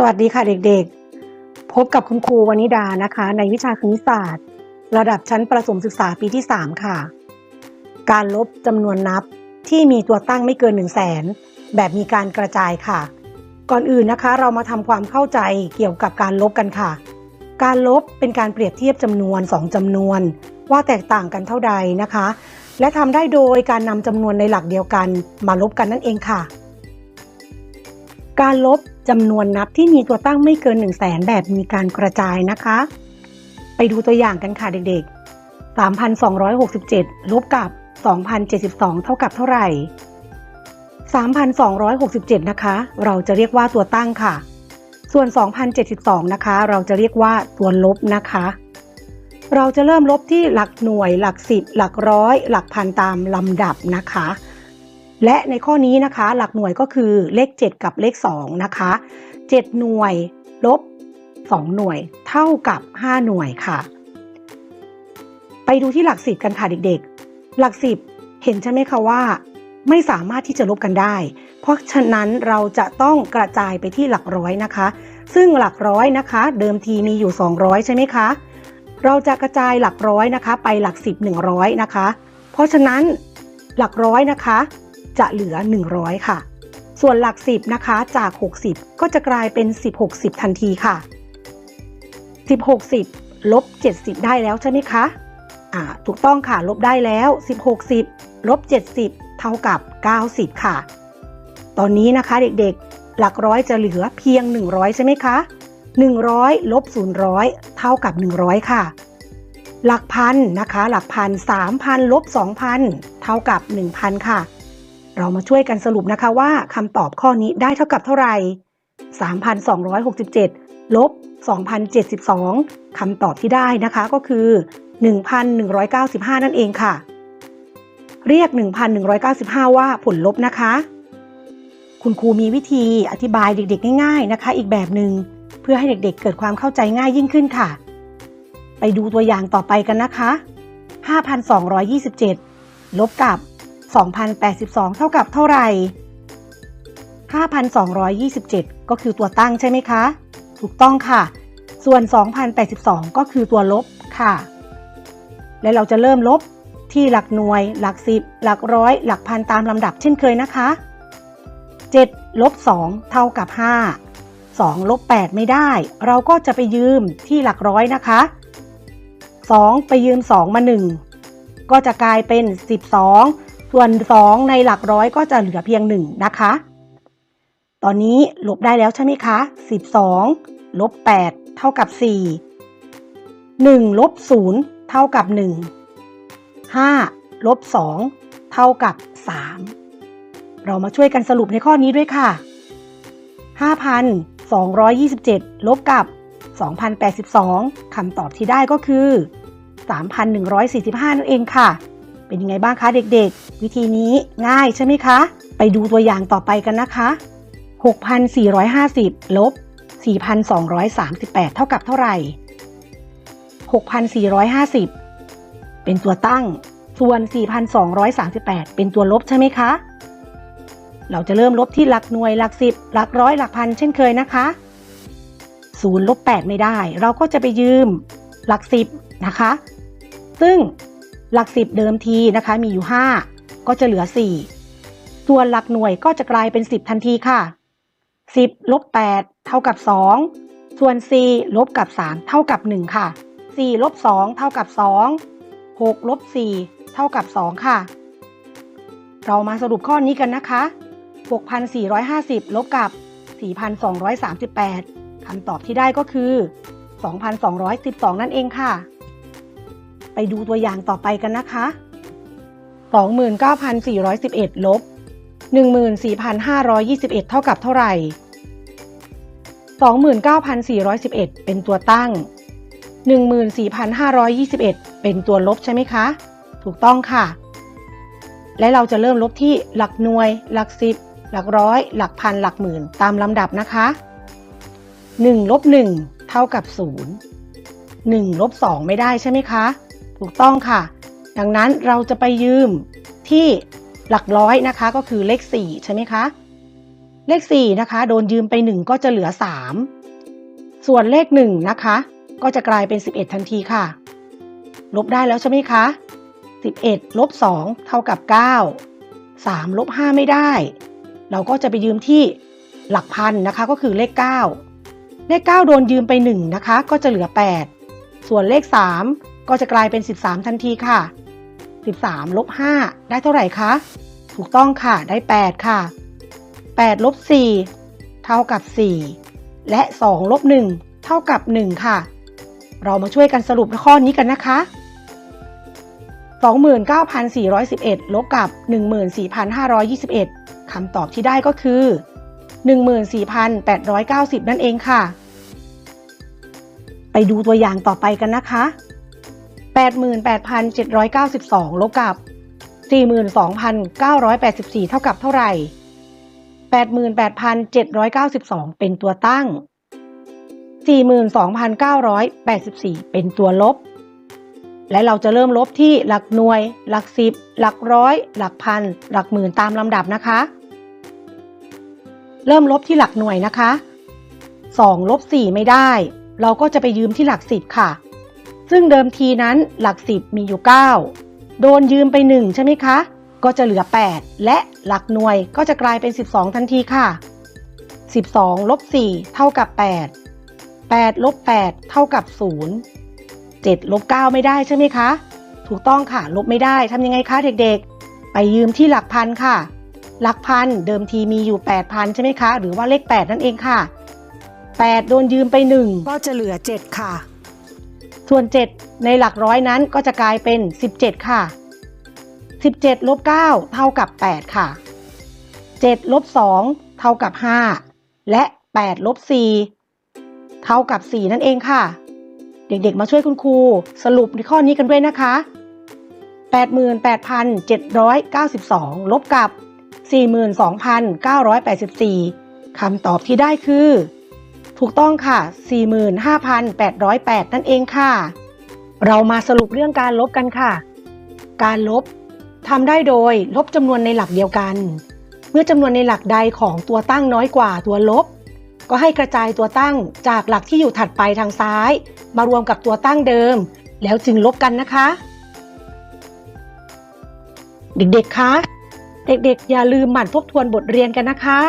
สวัสดีค่ะเด็กๆ พบกับคุณครูวนิดานะคะ ในวิชาคณิตศาสตร์ ระดับชั้นประถมศึกษาปีที่ 3 ค่ะ การลบจำนวนนับที่มีตัวตั้งไม่เกิน 1 0 0 0 0แสนแบบมีการกระจายค่ะ ก่อนอื่นนะคะเรามาทำความเข้าใจเกี่ยวกับการลบกันค่ะ การลบเป็นการเปรียบเทียบจำนวน 2จำนวน ว่าแตกต่างกันเท่าใดนะคะ และทำได้โดยการนำจำนวนในหลักเดียวกันมาลบกันนั่นเองค่ะ การลบ จำนวนนับที่มีตัวตั้งไม่เกิน 1 0 0 0 0แสนแบบมีการกระจายนะคะ ไปดูตัวอย่างกันค่ะเด็กๆ 3,267 ลบกับ 2,072 เท่ากับเท่าไหร่ 3,267 นะคะ เราจะเรียกว่าตัวตั้งค่ะ ส่วน 2,072 นะคะ เราจะเรียกว่าตัวลบนะคะ เราจะเริ่มลบที่หลักหน่วย หลักสิบหลักร้อย หลักพันตามลำดับนะคะ และในข้อนี้นะคะ หลักหน่วยก็คือเลข 7 กับเลข 2 นะคะ 7 หน่วยลบ 2 หน่วย เท่ากับ 5 หน่วยค่ะ ไปดูที่หลักสิบกันค่ะเด็กๆ หลักสิบเห็นใช่ไหมคะว่า ไม่สามารถที่จะลบกันได้ เพราะฉะนั้นเราจะต้องกระจายไปที่หลักร้อยนะคะ ซึ่งหลักร้อยนะคะ เดิมทีมีอยู่ 200 ใช่ไหมคะ เราจะกระจายหลักร้อยนะคะ ไปหลักสิบ100 นะคะ เพราะฉะนั้นหลักร้อยนะคะ จะเหลือ 100 ค่ะ ส่วนหลัก 10 นะคะ จาก 60 ก็จะกลายเป็น10 60ทันทีค่ะ10 60ลบ70 ได้แล้วใช่ไหมคะ อ่า ถูกต้องค่ะ ลบได้แล้ว10 60ลบ70 เท่ากับ 90 ค่ะ ตอนนี้นะคะเด็กๆ หลักร้อยจะเหลือเพียง 100 ใช่ไหมคะ 100ลบ000เท่ากับ 100 ค่ะหลักพันนะคะ หลักพัน3,000ลบ2,000เท่ากับ1,000ค่ะ เรามาช่วยกันสรุปนะคะว่าคำตอบข้อนี้ได้เท่ากับเท่าไหร่ 3,267 ลบ 2,072 คำตอบที่ได้นะคะก็คือ 1,195 นั่นเองค่ะ เรียก 1,195 ว่าผลลบนะคะ คุณครูมีวิธีอธิบายเด็กๆ ง่ายๆนะคะ อีกแบบหนึง่งเพื่อให้เด็กๆ เกิดความเข้าใจง่ายยิ่งขึ้นค่ะ ไปดูตัวอย่างต่อไปกันนะคะ 5,227 ลบกับ 2,082 เท่ากับเท่าไหร่ 5,227 ก็คือตัวตั้งใช่ไหมคะ ถูกต้องค่ะ ส่วน 2,082 ก็คือตัวลบค่ะ และเราจะเริ่มลบที่หลักหน่วย หลักสิบ หลักร้อย หลักพันตามลำดับเช่นเคยนะคะ 7 ลบ 2 เท่ากับ 5 2 ลบ 8 ไม่ได้ เราก็จะไปยืมที่หลักร้อยนะคะ 2 ไปยืม 2 มา 1 ก็จะกลายเป็น 12 ส่วน 2 ในหลักร้อยก็จะเหลือเพียง 1 นะคะ ตอนนี้ลบได้แล้วใช่ไหมคะ 12 ลบ 8 เท่ากับ 4 1 ลบ 0 เท่ากับ 1 5 ลบ 2 เท่ากับ 3 เรามาช่วยกันสรุปในข้อนี้ด้วยค่ะ 5,227 ลบกับ 2,082คำตอบที่ได้ก็คือ 3,145 นั่นเองค่ะ เป็นยังไงบ้างคะเด็กๆ วิธีนี้ง่ายใช่ไหมคะ ไปดูตัวอย่างต่อไปกันนะคะ 6,450 ลบ 4,238 เท่ากับเท่าไหร่ 6,450 เป็นตัวตั้ง ส่วน 4,238 เป็นตัวลบใช่ไหมคะ เราจะเริ่มลบที่หลักหน่วยหลักสิบหลักร้อยหลักพันเช่นเคยนะคะ0ลบ8ไม่ได้ เราก็จะไปยืมหลักสิบนะคะ ซึ่ง หลักสิบเดิมทีนะคะมีอยู่ 5 ก็จะเหลือ 4 ส่วนหลักหน่วยก็จะกลายเป็น 10 ทันทีค่ะ 10ลบ8เท่ากับ 2 ส่วน 4 ลบกับ 3 เท่ากับ 1 ค่ะ 4 ลบ 2 เท่ากับ 2 6 ลบ 4 เท่ากับ 2 ค่ะ เรามาสรุปข้อนี้กันนะคะ 6,450 ลบกับ 4,238คำตอบที่ได้ก็คือ 2,212 นั่นเองค่ะ ไปดูตัวอย่างต่อไปกันนะคะ 29,411 ลบ 14,521 เท่ากับเท่าไหร่ 29,411 เป็นตัวตั้ง 14,521 เป็นตัวลบใช่ไหมคะ ถูกต้องค่ะ และเราจะเริ่มลบที่หลักหน่วย หลักสิบ หลักร้อย หลักพัน หลักหมื่น ตามลำดับนะคะ 1 ลบ 1 เท่ากับ 0 1 ลบ 2 ไม่ได้ใช่ไหมคะ ถูกต้องค่ะ ดังนั้นเราจะไปยืมที่หลักร้อยนะคะก็คือเลข 4 ใช่ไหมคะ เลข 4 นะคะ โดนยืมไป 1 ก็จะเหลือ 3 ส่วนเลข 1 นะคะ ก็จะกลายเป็น 11 ทันทีค่ะ ลบได้แล้วใช่ไหมคะ 11 ลบ 2 เท่ากับ 9 3 ลบ 5 ไม่ได้ เราก็จะไปยืมที่หลักพันนะคะก็คือเลข 9 เลข 9 โดนยืมไป 1 นะคะ ก็จะเหลือ 8 ส่วนเลข 3 ก็จะกลายเป็น 13 ทันทีค่ะ 13ลบ5ได้เท่าไหร่คะ ถูกต้องค่ะ ได้ 8 ค่ะ 8ลบ4เท่ากับ 4 และ 2 ลบ 1 เท่ากับ 1 ค่ะ เรามาช่วยกันสรุปข้อนี้กันนะคะ29,411 ลบกับ 14,521 คำตอบที่ได้ก็คือ 14,890 นั่นเองค่ะ ไปดูตัวอย่างต่อไปกันนะคะ 88,792 ลบกับ 42,984 เท่ากับเท่าไหร่ 88,792 เป็นตัวตั้ง 42,984 เป็นตัวลบ และเราจะเริ่มลบที่หลักหน่วย หลักสิบ หลักร้อย หลักพัน หลักหมื่นตามลำดับนะคะ เริ่มลบที่หลักหน่วยนะคะ 2 ลบ 4 ไม่ได้ เราก็จะไปยืมที่หลักสิบค่ะ ซึ่งเดิมทีนั้นหลักสิบมีอยู่ 9 โดนยืมไป 1 ใช่ไหมคะ ก็จะเหลือ 8 และหลักหน่วยก็จะกลายเป็น 12 ทันทีค่ะ 12ลบ4เท่ากับ 8 8ลบ8เท่ากับ 0 7ลบ9ไม่ได้ใช่ไหมคะ ถูกต้องค่ะ ลบไม่ได้ทำยังไงคะเด็กๆ ไปยืมที่หลักพันค่ะ หลักพันเดิมทีมีอยู่ 8,000 ใช่ไหมคะ หรือว่าเลข 8 นั่นเองค่ะ 8 โดนยืมไป 1 ก็จะเหลือ 7 ค่ะ ส่วน 7 ในหลักร้อยนั้นก็จะกลายเป็น 17 ค่ะ 17ลบ9เท่ากับ 8 ค่ะ 7ลบ2เท่ากับ 5 และ 8ลบ4เท่ากับ 4 นั่นเองค่ะ เด็กๆ มาช่วยคุณครูสรุปในข้อนี้กันด้วยนะคะ 88,792 ลบกับ 42,984 คำตอบที่ได้คือ ถูกต้องค่ะ 45,808 นั่นเองค่ะ เรามาสรุปเรื่องการลบกันค่ะ การลบทำได้โดยลบจำนวนในหลักเดียวกัน เมื่อจำนวนในหลักใดของตัวตั้งน้อยกว่าตัวลบ ก็ให้กระจายตัวตั้งจากหลักที่อยู่ถัดไปทางซ้าย มารวมกับตัวตั้งเดิม แล้วจึงลบกันนะคะ เด็กๆคะ เด็กๆ อย่าลืมหมั่นทบทวนบทเรียนกันนะคะ